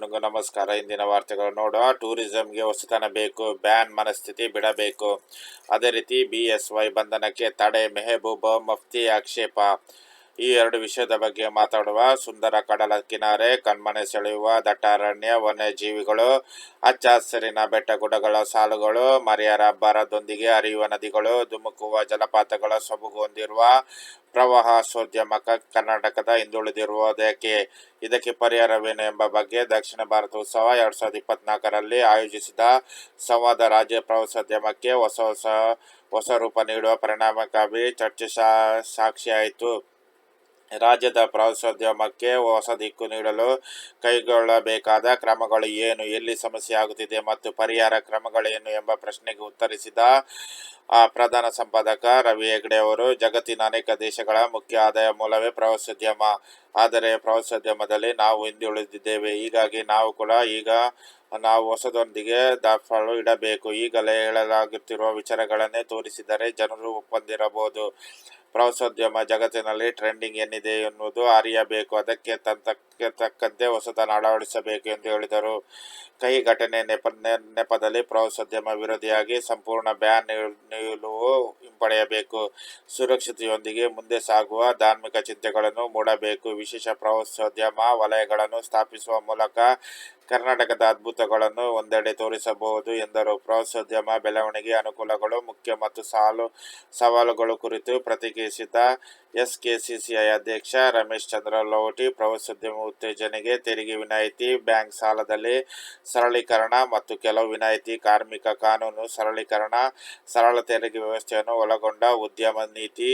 ಎಲ್ಲರಿಗೂ ನಮಸ್ಕಾರ. ಇಂದಿನ ವಾರ್ತೆಗಳು ನೋಡುವ. ಟೂರಿಸಂಗೆ ಹೊಸತನ ಬೇಕು, ಬ್ಯಾನ್ ಮನಸ್ಥಿತಿ ಬಿಡಬೇಕು. ಅದೇ ರೀತಿ ಬಿ ಎಸ್ ವೈ ಬಂಧನಕ್ಕೆ ತಡೆ, ಮೆಹಬೂಬ, ಮಫ್ತಿ ಆಕ್ಷೇಪ. ಈ ಎರಡು ವಿಷಯದ ಬಗ್ಗೆ ಮಾತಾಡುವ ಸುಂದರ ಕಡಲ ಕಿನಾರೆ, ಕಣ್ಮನೆ ಸೆಳೆಯುವ, ದಟ್ಟಾರಣ್ಯ, ವನ್ಯಜೀವಿಗಳು ಹಚ್ಚ ಹಸಿರಿನ ಬೆಟ್ಟ ಗುಡ್ಡಗಳ ಸಾಲುಗಳು, ಮರಿಯರ ಬರದೊಂದಿಗೆ ಹರಿಯುವ ನದಿಗಳು, ಧುಮುಕುವ ಜಲಪಾತಗಳ ಸೊಬಗು ಹೊಂದಿರುವ ಪ್ರವಾಹೋದ್ಯಮ ಕರ್ನಾಟಕದ ಹಿಂದುಳಿದಿರುವುದಕ್ಕೆ ಇದಕ್ಕೆ ಪರಿಹಾರವೇನು ಎಂಬ ಬಗ್ಗೆ ದಕ್ಷಿಣ ಭಾರತ ಉತ್ಸವ ಎರಡ್ ಸಾವಿರದ ಇಪ್ಪತ್ನಾಲ್ಕರಲ್ಲಿ ಆಯೋಜಿಸಿದ ಸಂವಾದ ರಾಜ್ಯ ಪ್ರವಾಸೋದ್ಯಮಕ್ಕೆ ಹೊಸ ಹೊಸ ಹೊಸ ರೂಪ ನೀಡುವ ಪರಿಣಾಮಕಾರಿ ಚರ್ಚೆ ಸಾಕ್ಷಿಯಾಯಿತು. ರಾಜ್ಯದ ಪ್ರವಾಸೋದ್ಯಮಕ್ಕೆ ಹೊಸ ದಿಕ್ಕು ನೀಡಲು ಕೈಗೊಳ್ಳಬೇಕಾದ ಕ್ರಮಗಳು ಏನು? ಎಲ್ಲಿ ಸಮಸ್ಯೆ ಆಗುತ್ತಿದೆ ಮತ್ತು ಪರಿಹಾರ ಕ್ರಮಗಳೇನು ಎಂಬ ಪ್ರಶ್ನೆಗೆ ಉತ್ತರಿಸಿದ ಆ, ಪ್ರಧಾನ ಸಂಪಾದಕ ರವಿ ಹೆಗ್ಡೆ ಅವರು ಜಗತ್ತಿನ ಅನೇಕ ದೇಶಗಳ ಮುಖ್ಯ ಆದಾಯ ಮೂಲವೇ ಪ್ರವಾಸೋದ್ಯಮ. ಆದರೆ ಪ್ರವಾಸೋದ್ಯಮದಲ್ಲಿ ನಾವು ಹಿಂದುಳಿದಿದ್ದೇವೆ ಹೀಗಾಗಿ ನಾವು ಕೂಡ ಈಗ ನಾವು ಹೊಸದೊಂದಿಗೆ ದಾಫಾಳು ಇಡಬೇಕು. ಈಗಲೇ ಹೇಳಲಾಗುತ್ತಿರುವ ವಿಚಾರಗಳನ್ನೇ ತೋರಿಸಿದರೆ ಜನರು ಒಪ್ಪಂದಿರಬಹುದು. ಪ್ರವಾಸೋದ್ಯಮ ಜಗತ್ತಿನಲ್ಲಿ ಟ್ರೆಂಡಿಂಗ್ ಏನಿದೆ ಎನ್ನುವುದು ಅರಿಯಬೇಕು. ಅದಕ್ಕೆ ತಂತಕ್ಕೆ ತಕ್ಕಂತೆ ಹೊಸತನ ಅಳವಡಿಸಬೇಕು ಎಂದು ಹೇಳಿದರು. ಕೈ ಘಟನೆ ನೆಪ ನೆಪದಲ್ಲಿ ಪ್ರವಾಸೋದ್ಯಮ ವಿರೋಧಿಯಾಗಿ ಸಂಪೂರ್ಣ ಬ್ಯಾನ್ ah laurel ಹಿಂಪಡೆಯಬೇಕು ಸುರಕ್ಷತೆಯೊಂದಿಗೆ ಮುಂದೆ ಸಾಗುವ ಧಾರ್ಮಿಕ ಚಿಂತೆಗಳನ್ನು ಮೂಡಬೇಕು. ವಿಶೇಷ ಪ್ರವಾಸೋದ್ಯಮ ವಲಯಗಳನ್ನು ಸ್ಥಾಪಿಸುವ ಮೂಲಕ ಕರ್ನಾಟಕದ ಅದ್ಭುತಗಳನ್ನು ಒಂದೆಡೆ ತೋರಿಸಬಹುದು ಎಂದರು. ಪ್ರವಾಸೋದ್ಯಮ ಬೆಳವಣಿಗೆ ಅನುಕೂಲಗಳು ಮುಖ್ಯ ಮತ್ತು ಸಾಲು ಸವಾಲುಗಳು ಕುರಿತು ಪ್ರತಿಕ್ರಿಯಿಸಿದ ಎಸ್ಕೆಸಿಸಿಐ ಅಧ್ಯಕ್ಷ ರಮೇಶ್ ಚಂದ್ರ ಲೋಟಿ ಪ್ರವಾಸೋದ್ಯಮ ಉತ್ತೇಜನೆಗೆ ತೆರಿಗೆ ವಿನಾಯಿತಿ, ಬ್ಯಾಂಕ್ ಸಾಲದಲ್ಲಿ ಸರಳೀಕರಣ ಮತ್ತು ಕೆಲವು ವಿನಾಯಿತಿ ಕಾರ್ಮಿಕ ಕಾನೂನು ಸರಳೀಕರಣ, ಸರಳ ತೆರಿಗೆ ವ್ಯವಸ್ಥೆಯನ್ನು నల్లగొండ ఉద్యమ నీతి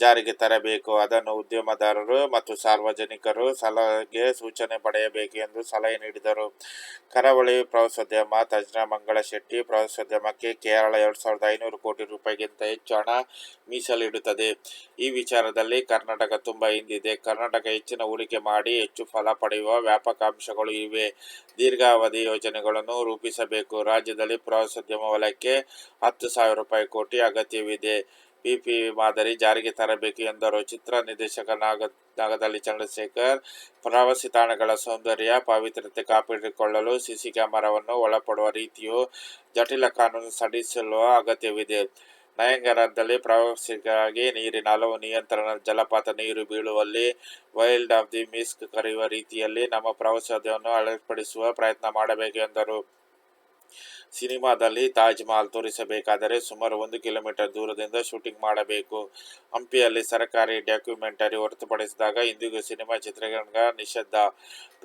ಜಾರಿಗೆ ತರಬೇಕು. ಅದನ್ನು ಉದ್ಯಮದಾರರು ಮತ್ತು ಸಾರ್ವಜನಿಕರು ಸಲಹೆಗೆ ಸೂಚನೆ ಪಡೆಯಬೇಕು ಎಂದು ಸಲಹೆ ನೀಡಿದರು. ಕರಾವಳಿ ಪ್ರವಾಸೋದ್ಯಮ, ತಜ್ಞ ಮಂಗಳ ಶೆಟ್ಟಿ ಪ್ರವಾಸೋದ್ಯಮಕ್ಕೆ ಕೇರಳ ಎರಡು ಸಾವಿರದ ಐನೂರು ಕೋಟಿ ರೂಪಾಯಿಗಿಂತ ಹೆಚ್ಚು ಹಣ ಮೀಸಲಿಡುತ್ತದೆ. ಈ ವಿಚಾರದಲ್ಲಿ ಕರ್ನಾಟಕ ತುಂಬ ಹಿಂದಿದೆ. ಕರ್ನಾಟಕ ಹೆಚ್ಚಿನ ಹೂಡಿಕೆ ಮಾಡಿ ಹೆಚ್ಚು ಫಲ ಪಡೆಯುವ ವ್ಯಾಪಕ ಅಂಶಗಳು ಇವೆ. ದೀರ್ಘಾವಧಿ ಯೋಜನೆಗಳನ್ನು ರೂಪಿಸಬೇಕು. ರಾಜ್ಯದಲ್ಲಿ ಪ್ರವಾಸೋದ್ಯಮ ವಲಯಕ್ಕೆ ಹತ್ತು ಸಾವಿರ ರೂಪಾಯಿ ಕೋಟಿ ಅಗತ್ಯವಿದೆ. ಪಿಪಿ ಮಾದರಿ ಜಾರಿಗೆ ತರಬೇಕು ಎಂದರು. ಚಿತ್ರ ನಿರ್ದೇಶಕ ನಾಗ ನಾಗದಲ್ಲಿ ಚಂದ್ರಶೇಖರ್, ಪ್ರವಾಸಿ ತಾಣಗಳ ಸೌಂದರ್ಯ ಪವಿತ್ರತೆ ಕಾಪಾಡಿಕೊಳ್ಳಲು ಸಿಸಿ ಕ್ಯಾಮೆರಾವನ್ನು ಒಳಪಡುವ ರೀತಿಯು ಜಟಿಲ ಕಾನೂನು ಸಡಿಸಲು ಅಗತ್ಯವಿದೆ. ನಯಂಗರದಲ್ಲಿ ಪ್ರವಾಸಿಗಾಗಿ ನೀರಿನ ಹಲವು ನಿಯಂತ್ರಣ, ಜಲಪಾತ ನೀರು ಬೀಳುವಲ್ಲಿ ವೈಲ್ಡ್ ಆಫ್ ದಿ ಮಿಸ್ಕ್ ಕರೆಯುವ ರೀತಿಯಲ್ಲಿ ನಮ್ಮ ಪ್ರವಾಸೋದ್ಯಮವನ್ನು ಅಳವಡಿಸುವ ಪ್ರಯತ್ನ ಮಾಡಬೇಕು ಎಂದರು. ಸಿನಿಮಾದಲ್ಲಿ ತಾಜ್ ಮಹಲ್ ತೋರಿಸಬೇಕಾದರೆ ಸುಮಾರು ಒಂದು ಕಿಲೋಮೀಟರ್ ದೂರದಿಂದ ಶೂಟಿಂಗ್ ಮಾಡಬೇಕು. ಹಂಪಿಯಲ್ಲಿ ಸರ್ಕಾರಿ ಡಾಕ್ಯುಮೆಂಟರಿ ಹೊರತುಪಡಿಸಿದಾಗ ಇಂದಿಗೂ ಸಿನಿಮಾ ಚಿತ್ರೀಕರಣ ನಿಷಿದ್ಧ.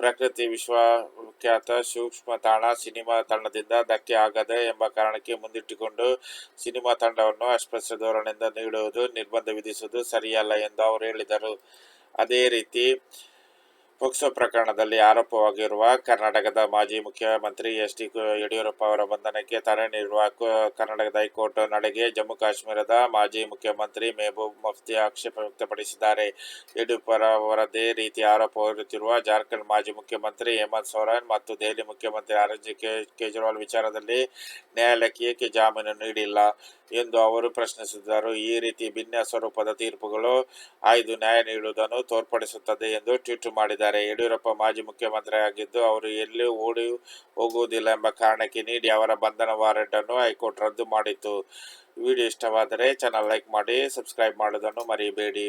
ಪ್ರಕೃತಿ ವಿಶ್ವಖ್ಯಾತ ಸೂಕ್ಷ್ಮ ತಾಣ ಸಿನಿಮಾ ತಂಡದಿಂದ ಧಕ್ಕೆ ಆಗದೆ ಎಂಬ ಕಾರಣಕ್ಕೆ ಮುಂದಿಟ್ಟುಕೊಂಡು ಸಿನಿಮಾ ತಂಡವನ್ನು ಅಸ್ಪೃಶ್ಯ ಧೋರಣೆಯಿಂದ ನೀಡುವುದು, ನಿರ್ಬಂಧ ವಿಧಿಸುವುದು ಸರಿಯಲ್ಲ ಎಂದು ಅವರು ಹೇಳಿದರು. ಅದೇ ರೀತಿ ಪೋಕ್ಸೋ ಪ್ರಕರಣದಲ್ಲಿ ಆರೋಪವಾಗಿರುವ ಕರ್ನಾಟಕದ ಮಾಜಿ ಮುಖ್ಯಮಂತ್ರಿ ಎಸ್ ಡಿ ಯಡಿಯೂರಪ್ಪ ಅವರ ಬಂಧನಕ್ಕೆ ತಡೆ ನೀಡುವ ಕರ್ನಾಟಕದ ಹೈಕೋರ್ಟ್ ನಡೆಗೆ ಜಮ್ಮು ಕಾಶ್ಮೀರದ ಮಾಜಿ ಮುಖ್ಯಮಂತ್ರಿ ಮೆಹಬೂಬ್ ಮುಫ್ತಿ ಆಕ್ಷೇಪ ವ್ಯಕ್ತಪಡಿಸಿದ್ದಾರೆ. ಯಡಿಯೂರಪ್ಪ ಅವರದೇ ರೀತಿ ಆರೋಪ ಹೊರುತ್ತಿರುವ ಜಾರ್ಖಂಡ್ ಮಾಜಿ ಮುಖ್ಯಮಂತ್ರಿ ಹೇಮಂತ್ ಸೊರೇನ್ ಮತ್ತು ದೆಹಲಿ ಮುಖ್ಯಮಂತ್ರಿ ಅರವಿಂದ್ ಕೇಜ್ರಿವಾಲ್ ವಿಚಾರದಲ್ಲಿ ನ್ಯಾಯಾಲಯಕ್ಕೆ ಜಾಮೀನು ನೀಡಿಲ್ಲ. ಎಂದು ಅವರು ಪ್ರಶ್ನಿಸಿದರು. ಈ ರೀತಿ ಭಿನ್ನ ಸ್ವರೂಪದ ತೀರ್ಪುಗಳು ಆಯ್ದು ನ್ಯಾಯ ನೀಡುವುದನ್ನು ತೋರ್ಪಡಿಸುತ್ತದೆ ಎಂದು ಟ್ವೀಟ್ ಮಾಡಿದ್ದಾರೆ. ಯಡಿಯೂರಪ್ಪ ಮಾಜಿ ಮುಖ್ಯಮಂತ್ರಿಯಾಗಿದ್ದು, ಅವರು ಎಲ್ಲೂ ಓಡಿ ಹೋಗುವುದಿಲ್ಲ ಎಂಬ ಕಾರಣಕ್ಕೆ ನೀಡಿ ಅವರ ಬಂಧನ ವಾರೆಂಟ್ ಅನ್ನು ಹೈಕೋರ್ಟ್ ರದ್ದು ಮಾಡಿತ್ತು. ವಿಡಿಯೋ ಇಷ್ಟವಾದರೆ ಚಾನಲ್ ಲೈಕ್ ಮಾಡಿ ಸಬ್ಸ್ಕ್ರೈಬ್ ಮಾಡುವುದನ್ನು ಮರೆಯಬೇಡಿ